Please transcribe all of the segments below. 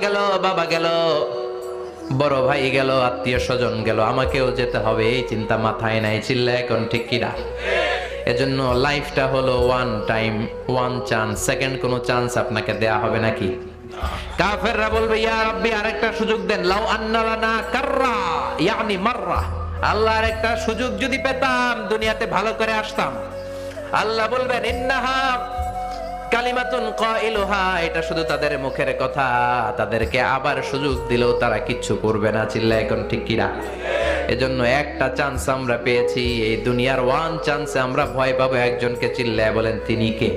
গেল, বাবা গেল। বড় ভাই গেল, আত্মীয় স্বজন গেল। আমাকেও যেতে হবে, এই চিন্তা মাথায় নাই, চিল্লা এখন ঠিক কিনা? এজন্য লাইফটা হলো one time one chance second কোনো চান্স আপনাকে দেয়া হবে নাকি? কাফেররা বলবে, ইয়া রাব্বি, আরেকটা সুযোগ দেন। লাউ আন্না লানা কাররা, ইয়ানি মাররা। আল্লাহর একটা সুযোগ যদি পেতাম, দুনিয়াতে ভালো করে আসতাম। আল্লাহ বলবেন, ইন্নাহা কালিমাতুন কাইলুহা, এটা শুধু তাদের মুখের কথা। তাদেরকে আবার সুযোগ দিলেও তারা কিচ্ছু করবে না চিল্লা এখন ঠিক কিনা? এজন্য একটা চান্স আমরা পেয়েছি, এই দুনিয়ার ওয়ান চান্সে আমরা ভয় পাবো একজনকে চিল্লায় বলেন তিনি কে?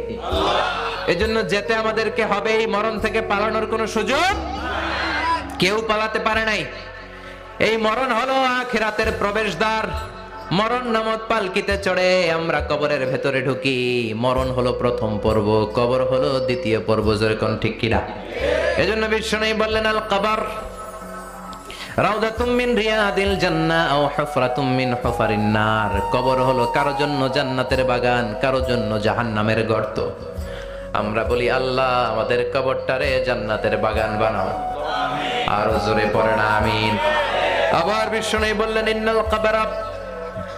এজন্য যেতে আমাদেরকে হবে এই মরণ থেকে পালানোর কোনো সুযোগ? কেউ পালাতে পারে নাই। এই মরণ হলো আখিরাতের প্রবেশদ্বার। মরণ নামত পালকিতে চড়ে, আমরা কবরের ভেতরে ঢুকি। মরণ হলো প্রথম পর্ব, কবর হলো দ্বিতীয় পর্ব যেরকম ঠিক কিনা? এজন্য বিশ্ব নেই বললেন, আল কবর। রাউদাতুম মিন রিয়াদিল জান্নাহ আও হুফরাতুম মিন হুফারিন নার। কবর হলো কারও জন্য জান্নাতের বাগান, কারও জন্য জাহান্নামের গর্ত। আমরা বলি, আল্লাহ, আমাদের কবরটারে জান্নাতের বাগান বানাও। আরও জোরে পড়ে না, আমিন। আবার বিষ্ণু বললেন, ইন্নাল কবরা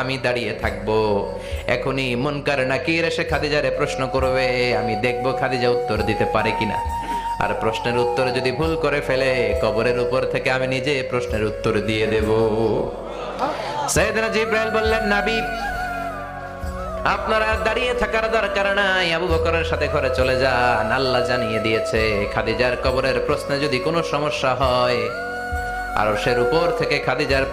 আমি দাঁড়িয়ে থাকব। এখনই মনকার নাকির এসে খাদিজারে প্রশ্ন করবে, আমি দেখব খাদিজা উত্তর দিতে পারে কিনা। আর প্রশ্নের উত্তর যদি ভুল করে ফেলে, কবরের উপর থেকে আমি নিজে প্রশ্নের উত্তর দিয়ে দেব। আপনারা দাঁড়িয়ে থাকার দরকার নাই, আবু সাথে ঘরে চলে আল্লাহ জানিয়ে দিয়েছে, খাদিজার কবরের প্রশ্নে যদি কোনো সমস্যা হয় আর সের উপর থেকে খাদিজার